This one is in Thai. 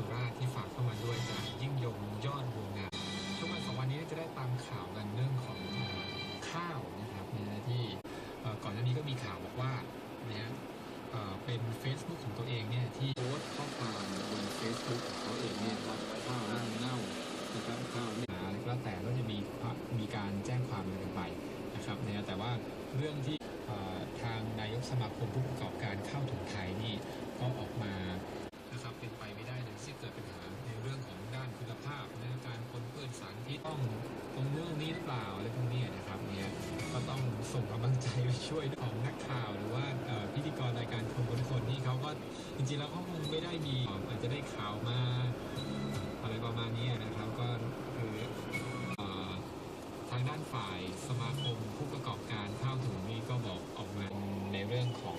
สุราษฎร์ที่ฝากเข้ามาด้วยจากยิ่งยงยอดบัวงามช่วงวันสองวันนี้จะได้ตามข่าวกันเรื่องของข้าวนะครับนะที่เอ่ก่อนหน้านี้ก็มีข่าวบอกว่าเนี่ยเป็น Facebook ของตัวเองเนี่ยที่โพสต์ข้อความบน Facebook ของเขาเองเนี่ยว่าข้าวเน่าเน่านะครับข้าวไม่าอะไรก็แล้วแต่ก็จะมีมีการแจ้งความกันไปนะครับเนี่ยแต่ว่าเรื่องที่ทางนายกสมาคมผู้ประกอบการข้าวถุงไทยนี่ ปล่าอะไรพวกนี้นะครับเนี่ยก็ต้องส่งกำลังใจไปช่วยของนักข่าว หรือว่าพิธีกรรายการคนคนคนที่เขาก็จริงๆแล้วเขาคงไม่ได้มีอาจจะได้ข่าวมาอะไรประมาณนี้นะครับก็คือเอ่อทางด้านฝ่ายสมาคมผู้ประกอบการข้าวถุงนี่ก็บอกออกมาในเรื่องของ